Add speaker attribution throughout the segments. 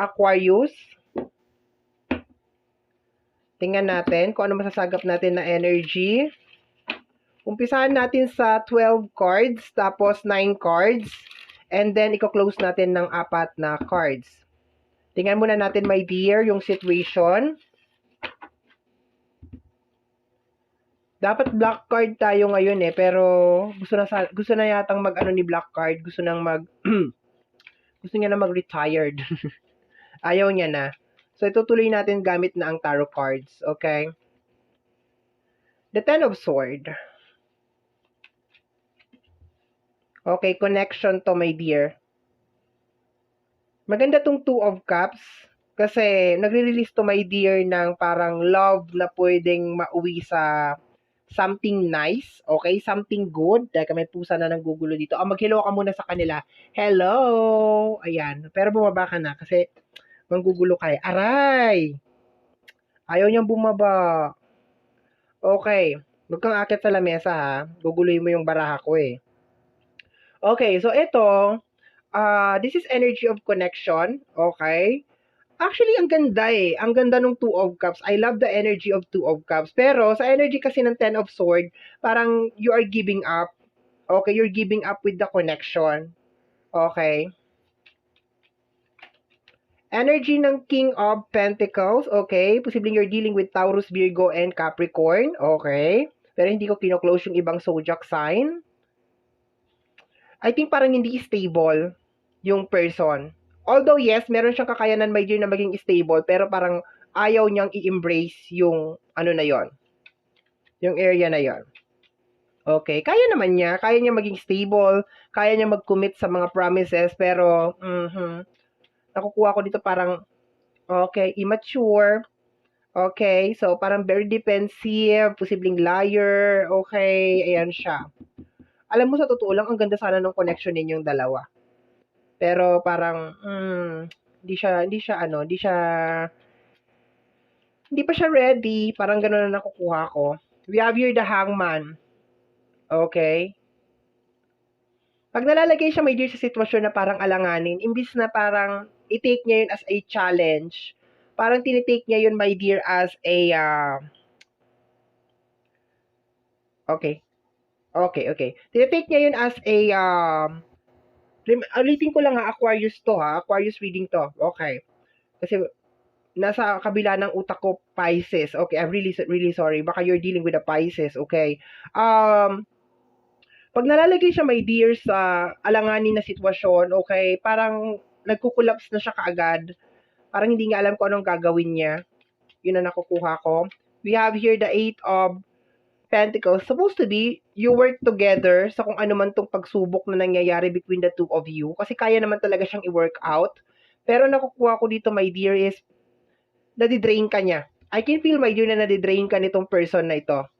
Speaker 1: Aquarius. Tingnan natin kung ano masasagap natin na energy. Umpisahan natin sa 12 cards, tapos 9 cards, and then i-close natin ng apat na cards. Tingnan muna natin, my dear, yung situation. Dapat black card tayo ngayon eh, pero gusto na gusto na yatang mag ano ni black card, gusto nang mag gusto niya na mag-retired. Ayaw niya na. So itutuloy natin gamit na ang tarot cards, okay? The Ten of Sword. Okay, connection to my dear. Maganda tong Two of Cups kasi nagre-release to my dear ng parang love na pwedeng mauwi sa something nice, okay? Something good. Dahil may pusa na nang gugulo dito. Ah, mag-hello ka muna sa kanila. Hello! Ayan. Pero bumaba ka na kasi manggugulo kayo. Aray! Ayaw niyang bumaba. Okay. Huwag kang akit sa lamesa ha. Guguloy mo yung baraha ko eh. Okay, so ito, uh, this is energy of connection. Okay? Actually, ang ganda eh. Ang ganda ng Two of Cups. I love the energy of Two of Cups. Pero, sa energy kasi ng Ten of Sword, parang you are giving up. Okay, you're giving up with the connection. Okay. Energy ng King of Pentacles. Okay. Posibleng you're dealing with Taurus, Virgo, and Capricorn. Okay. Pero hindi ko kino-close yung ibang zodiac sign. I think parang hindi stable yung person. Although yes, meron siyang kakayanan my dear na maging stable, pero parang ayaw niyang i-embrace yung ano na yon yung area na yon Okay, kaya naman niya, kaya niya maging stable, kaya niya mag-commit sa mga promises, pero mm nakukuha ko dito parang okay, immature, okay, so parang very defensive, posibleng liar, okay, ayan siya. Alam mo sa totoo lang, ang ganda sana ng connection ninyong dalawa. Pero parang mm, hindi siya hindi siya ano, hindi siya hindi pa siya ready, parang gano'n na nakukuha ko. We have here the hangman. Okay? Pag nalalagay siya, may dear, sa sitwasyon na parang alanganin, imbis na parang i-take niya yun as a challenge, parang tinitake niya yun, my dear, as a, uh, okay. Okay, okay. Tinitake niya yun as a, um, ulitin ko lang ha, Aquarius to ha, Aquarius reading to. Okay. Kasi nasa kabila ng utak ko Pisces. Okay, I'm really really sorry. Baka you're dealing with a Pisces, okay? Um pag nalalagay siya my dear sa alanganin na sitwasyon, okay, parang nagkukulaps na siya kaagad. Parang hindi niya alam kung anong gagawin niya. Yun ang nakukuha ko. We have here the Eight of Pentacles, supposed to be, you work together sa kung ano man tong pagsubok na nangyayari between the two of you. Kasi kaya naman talaga siyang i-work out. Pero nakukuha ko dito, my dear, is nadidrain ka niya. I can feel, my dear, na nadidrain ka nitong person na ito.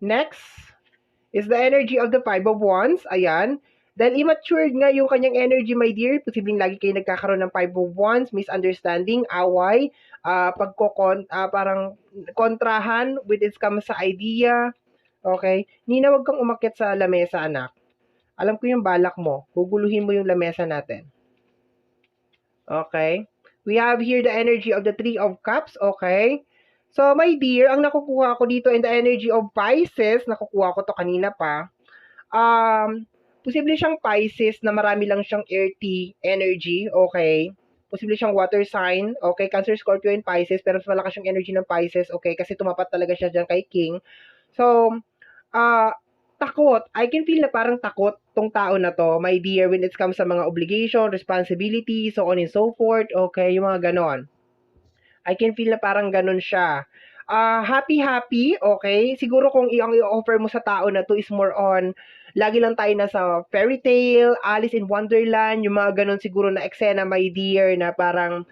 Speaker 1: Next is the energy of the Five of Wands. Ayan. Dahil immature nga yung kanyang energy, my dear, posibleng lagi kayo nagkakaroon ng Five of Wands, misunderstanding, away, uh, pagkokon, uh, parang kontrahan with its comes sa idea. Okay? Nina, wag kang umakyat sa lamesa, anak. Alam ko yung balak mo. Guguluhin mo yung lamesa natin. Okay? We have here the energy of the Three of Cups. Okay? So, my dear, ang nakukuha ko dito in the energy of Pisces, nakukuha ko to kanina pa, um, posible siyang Pisces na marami lang siyang earthy energy, okay? posible siyang water sign, okay, Cancer, Scorpio, and Pisces, pero malakas yung energy ng Pisces, okay, kasi tumapat talaga siya dyan kay King. So, uh, takot, I can feel na parang takot tong tao na to, my dear, when it comes sa mga obligation, responsibility, so on and so forth, okay, yung mga ganon. I can feel na parang ganon siya. Uh, happy, happy, okay, siguro kung i-offer mo sa tao na to is more on, lagi lang tayo nasa fairy tale, Alice in Wonderland, yung mga ganun siguro na eksena, my dear, na parang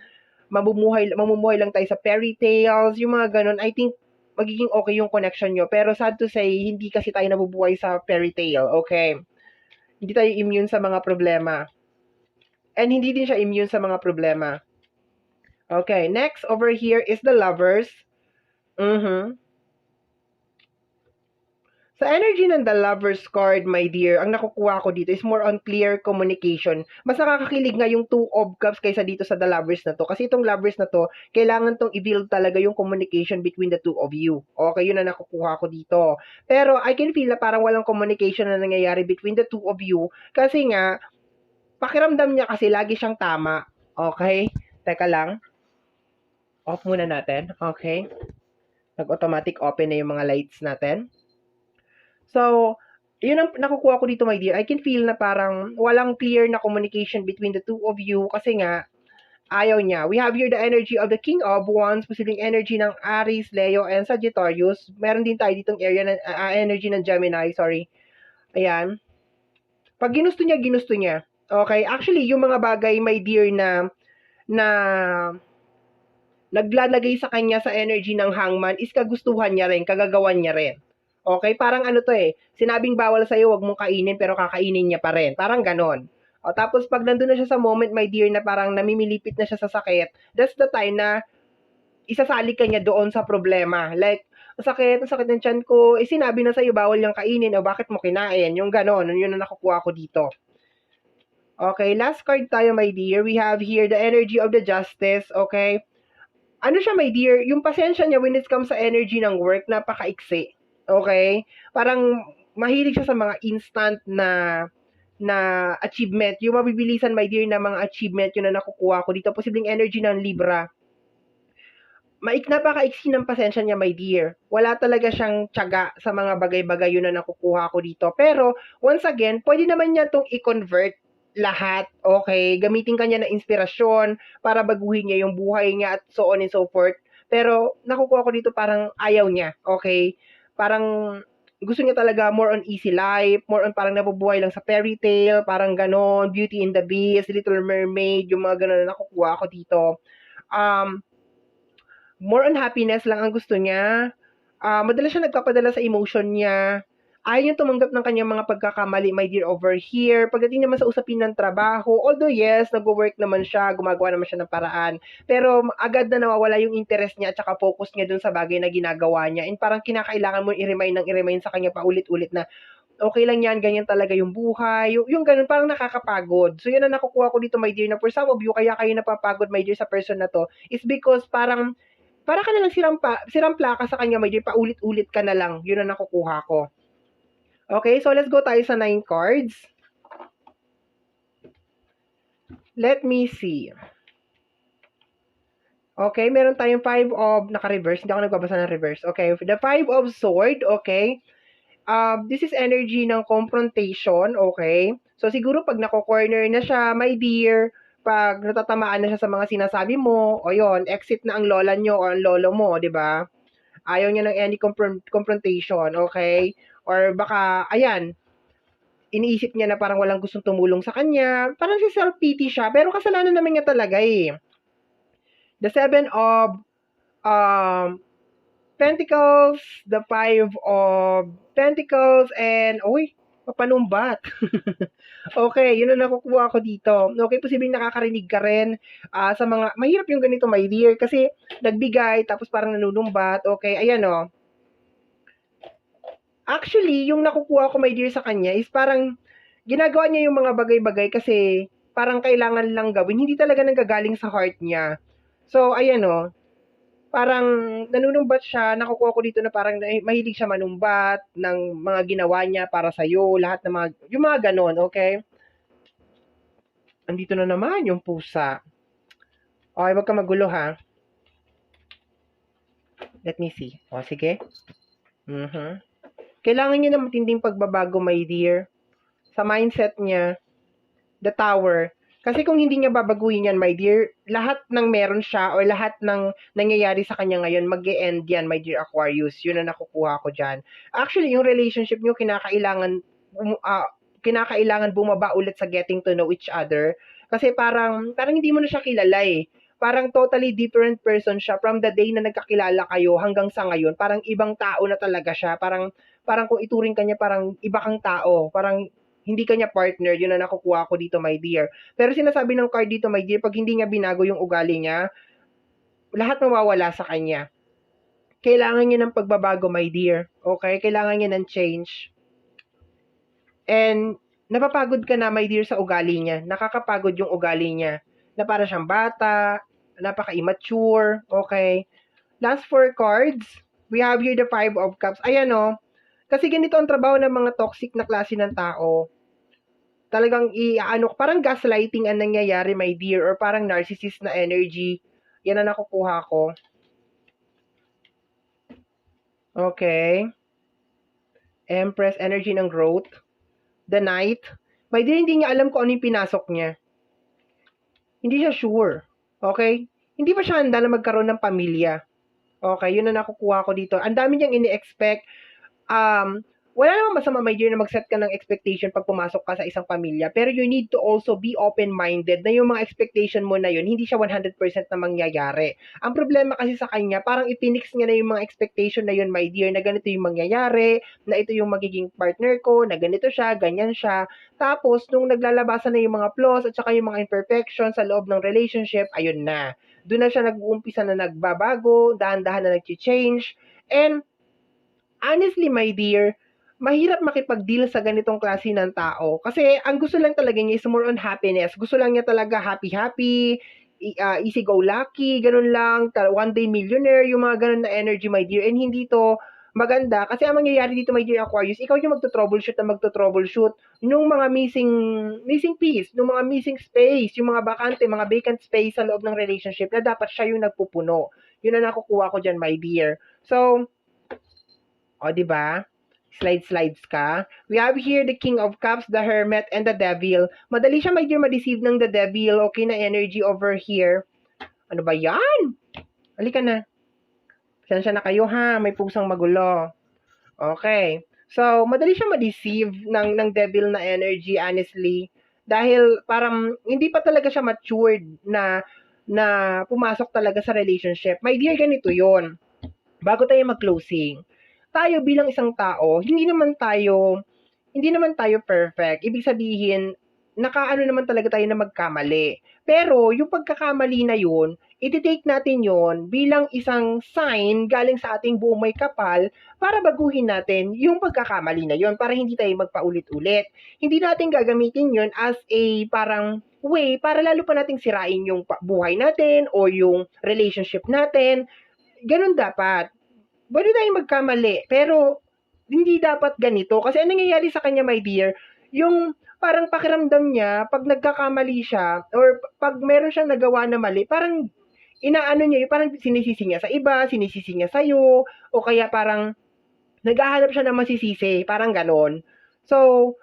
Speaker 1: mamumuhay, mamumuhay lang tayo sa fairy tales, yung mga ganun, I think magiging okay yung connection nyo. Pero sad to say, hindi kasi tayo nabubuhay sa fairy tale, okay? Hindi tayo immune sa mga problema. And hindi din siya immune sa mga problema. Okay, next over here is the lovers. Mm-hmm. Sa energy ng The Lover's card, my dear, ang nakukuha ko dito is more on clear communication. Mas nakakakilig nga yung Two of Cups kaysa dito sa The Lovers na to. Kasi itong Lovers na to, kailangan tong i-build talaga yung communication between the two of you. Okay, yun ang nakukuha ko dito. Pero I can feel na parang walang communication na nangyayari between the two of you. Kasi nga, pakiramdam niya kasi lagi siyang tama. Okay? Teka lang. Off muna natin. Okay? Nag-automatic open na yung mga lights natin. So, yun ang nakukuha ko dito, my dear. I can feel na parang walang clear na communication between the two of you kasi nga, ayaw niya. We have here the energy of the King of Wands, posibleng energy ng Aries, Leo, and Sagittarius. Meron din tayo ditong area ng uh, energy ng Gemini, sorry. Ayan. Pag ginusto niya, ginusto niya. Okay? Actually, yung mga bagay, my dear, na na naglalagay sa kanya sa energy ng hangman is kagustuhan niya rin, kagagawan niya rin. Okay? Parang ano to eh, sinabing bawal sa'yo, wag mong kainin, pero kakainin niya pa rin. Parang ganon. O, tapos pag nandun na siya sa moment, my dear, na parang namimilipit na siya sa sakit, that's the time na isasali ka niya doon sa problema. Like, sakit, sakit ng tiyan ko, eh sinabi na sa'yo, bawal yung kainin, o bakit mo kinain? Yung ganon, yun ang nakukuha ko dito. Okay, last card tayo, my dear. We have here the energy of the justice, okay? Ano siya, my dear? Yung pasensya niya when it comes sa energy ng work, napakaiksi. Okay? Parang mahilig siya sa mga instant na na achievement. Yung mabibilisan, my dear, na mga achievement yun na nakukuha ko dito. Posibleng energy ng Libra. Maik napakaiksi ng pasensya niya, my dear. Wala talaga siyang tiyaga sa mga bagay-bagay yun na nakukuha ko dito. Pero, once again, pwede naman niya itong i-convert lahat, okay? Gamitin kanya na inspirasyon para baguhin niya yung buhay niya at so on and so forth. Pero, nakukuha ko dito parang ayaw niya, okay? Parang gusto niya talaga more on easy life, more on parang nabubuhay lang sa fairy tale, parang ganon, Beauty in the Beast, Little Mermaid, yung mga ganon na nakukuha ko dito. Um, more on happiness lang ang gusto niya. Uh, madalas siya nagpapadala sa emotion niya ayaw niya tumanggap ng kanyang mga pagkakamali, my dear, over here. Pagdating naman sa usapin ng trabaho, although yes, nag-work naman siya, gumagawa naman siya ng paraan, pero agad na nawawala yung interest niya at saka focus niya dun sa bagay na ginagawa niya. And parang kinakailangan mo i-remind ng i-remind sa kanya paulit-ulit na okay lang yan, ganyan talaga yung buhay. Yung, yung ganun, parang nakakapagod. So, yun ang nakukuha ko dito, my dear, na for some of you, kaya kayo napapagod, my dear, sa person na to, is because parang, para ka na lang sirang, pa, sirang plaka sa kanya, my dear, paulit-ulit ka na lang. Yun ang nakukuha ko. Okay, so let's go tayo sa 9 cards. Let me see. Okay, meron tayong 5 of, naka-reverse, hindi ako nagbabasa ng reverse. Okay, the 5 of sword, okay. Uh, this is energy ng confrontation, okay. So, siguro pag nako-corner na siya, my dear, pag natatamaan na siya sa mga sinasabi mo, o yon exit na ang lola nyo o ang lolo mo, di ba? Ayaw niya ng any confrontation, okay? Or baka, ayan, iniisip niya na parang walang gustong tumulong sa kanya. Parang si self-pity siya. Pero kasalanan naman niya talaga eh. The Seven of um, Pentacles, the Five of Pentacles, and, uy, papanumbat. okay, yun ang nakukuha ko dito. Okay, posibleng nakakarinig ka rin uh, sa mga, mahirap yung ganito, my dear, kasi nagbigay, tapos parang nanunumbat. Okay, ayan o. Oh Actually, yung nakukuha ko, my dear, sa kanya is parang ginagawa niya yung mga bagay-bagay kasi parang kailangan lang gawin. Hindi talaga nanggagaling sa heart niya. So, ayan o. Oh, parang nanunumbat siya. Nakukuha ko dito na parang mahilig siya manumbat ng mga ginawa niya para sa'yo. Lahat ng mga, yung mga ganon, okay? Andito na naman yung pusa. Okay, wag ka magulo ha. Let me see. O, sige. Mm-hmm. Kailangan niya ng matinding pagbabago, my dear. Sa mindset niya, the tower. Kasi kung hindi niya babaguhin yan, my dear, lahat ng meron siya or lahat ng nangyayari sa kanya ngayon, mag end yan, my dear Aquarius. Yun ang nakukuha ko dyan. Actually, yung relationship niyo, kinakailangan, uh, kinakailangan bumaba ulit sa getting to know each other. Kasi parang, parang hindi mo na siya kilala eh parang totally different person siya from the day na nagkakilala kayo hanggang sa ngayon. Parang ibang tao na talaga siya. Parang parang kung ituring kanya parang iba kang tao, parang hindi kanya partner, yun na nakukuha ko dito, my dear. Pero sinasabi ng card dito, my dear, pag hindi niya binago yung ugali niya, lahat mawawala sa kanya. kailangan niya ng pagbabago, my dear. Okay? Kailangan niya ng change. And, napapagod ka na, my dear, sa ugali niya. Nakakapagod yung ugali niya. Na para siyang bata, napaka-immature, okay? Last four cards, we have here the Five of Cups. Ayan o, kasi ganito ang trabaho ng mga toxic na klase ng tao. Talagang i ano, parang gaslighting ang nangyayari, my dear, or parang narcissist na energy. Yan ang nakukuha ko. Okay. Empress, energy ng growth. The Knight. My dear, hindi niya alam kung ano yung pinasok niya. Hindi siya sure. Okay? Hindi pa siya handa na magkaroon ng pamilya. Okay, yun na nakukuha ko dito. Ang dami niyang ini-expect. Um, wala namang masama, my dear, na mag-set ka ng expectation pag pumasok ka sa isang pamilya. Pero you need to also be open-minded na yung mga expectation mo na yun, hindi siya 100% na mangyayari. Ang problema kasi sa kanya, parang ipinix niya na yung mga expectation na yun, my dear, na ganito yung mangyayari, na ito yung magiging partner ko, na ganito siya, ganyan siya. Tapos, nung naglalabasan na yung mga flaws at saka yung mga imperfections sa loob ng relationship, ayun na. Doon na siya nag-uumpisa na nagbabago, dahan-dahan na nag-change. And, honestly, my dear, mahirap makipag-deal sa ganitong klase ng tao. Kasi ang gusto lang talaga niya is more on happiness. Gusto lang niya talaga happy-happy, uh, easy-go-lucky, ganun lang, one day millionaire, yung mga ganun na energy, my dear. And hindi to maganda. Kasi ang mangyayari dito, my dear Aquarius, ikaw yung magto-troubleshoot na magto-troubleshoot nung mga missing missing piece, nung mga missing space, yung mga bakante, mga vacant space sa loob ng relationship na dapat siya yung nagpupuno. Yun ang nakukuha ko dyan, my dear. So, o, di ba? Slide-slides ka. We have here the King of Cups, the Hermit, and the Devil. Madali siya, dear, ma-deceive ng the Devil. Okay na energy over here. Ano ba yan? Halika na. Sensya na kayo ha, may pusang magulo. Okay. So, madali siya ma-deceive ng, ng Devil na energy, honestly. Dahil parang hindi pa talaga siya matured na na pumasok talaga sa relationship. My dear, ganito yon Bago tayo mag-closing, tayo bilang isang tao, hindi naman tayo hindi naman tayo perfect. Ibig sabihin, nakaano naman talaga tayo na magkamali. Pero yung pagkakamali na yun, iti-take natin yon bilang isang sign galing sa ating buong may kapal para baguhin natin yung pagkakamali na yon para hindi tayo magpaulit-ulit. Hindi natin gagamitin yon as a parang way para lalo pa nating sirain yung buhay natin o yung relationship natin. Ganun dapat pwede tayong magkamali, pero hindi dapat ganito. Kasi ang nangyayari sa kanya, my dear, yung parang pakiramdam niya, pag nagkakamali siya, or pag meron siyang nagawa na mali, parang inaano niya, parang sinisisi niya sa iba, sinisisi niya sa'yo, o kaya parang naghahanap siya ng masisisi, parang ganon. So,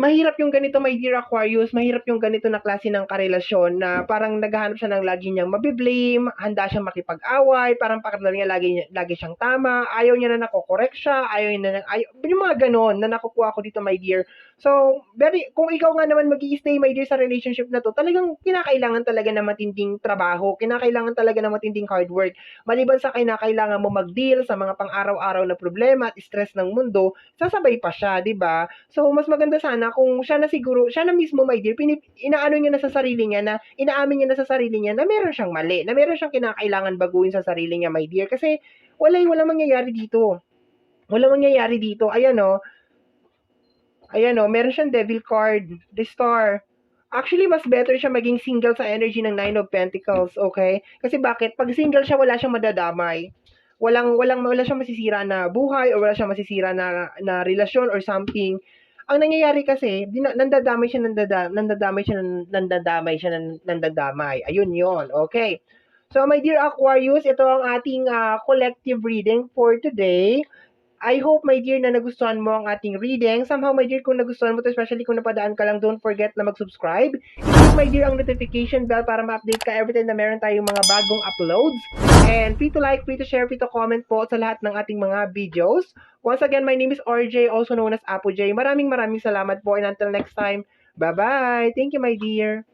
Speaker 1: mahirap yung ganito, my dear Aquarius, mahirap yung ganito na klase ng karelasyon na parang naghahanap siya ng lagi niyang mabiblame, handa siyang makipag-away, parang pakiramdam niya lagi, lagi siyang tama, ayaw niya na nakokorek siya, ayaw niya na, ayaw, yung mga ganon na nakukuha ko dito, my dear. So, very, kung ikaw nga naman mag stay my dear, sa relationship na to, talagang kinakailangan talaga ng matinding trabaho, kinakailangan talaga ng matinding hard work. Maliban sa kinakailangan mo mag-deal sa mga pang-araw-araw na problema at stress ng mundo, sasabay pa siya, di ba? So, mas maganda sana kung siya na siguro, siya na mismo, my dear, pinip, inaano niya na sa sarili niya na, inaamin niya na sa sarili niya na meron siyang mali, na meron siyang kinakailangan baguhin sa sarili niya, my dear. Kasi, wala, wala mangyayari dito. Wala mangyayari dito. Ayan. Oh. Ayan. Oh, meron siyang devil card. The star. Actually, mas better siya maging single sa energy ng Nine of Pentacles, okay? Kasi bakit? Pag single siya, wala siyang madadamay walang walang wala siyang masisira na buhay or wala siyang masisira na na relasyon or something ang nangyayari kasi, din, nandadamay siya, nandada, nandadamay siya, nandadamay siya, nandadamay. Ayun yon Okay. So, my dear Aquarius, ito ang ating uh, collective reading for today. I hope, my dear, na nagustuhan mo ang ating reading. Somehow, my dear, kung nagustuhan mo to, especially kung napadaan ka lang, don't forget na mag-subscribe. Hit, my dear, ang notification bell para ma-update ka every time na meron tayong mga bagong uploads. And free to like, free to share, free to comment po sa lahat ng ating mga videos. Once again, my name is RJ, also known as Apo J. Maraming maraming salamat po and until next time, bye-bye! Thank you, my dear!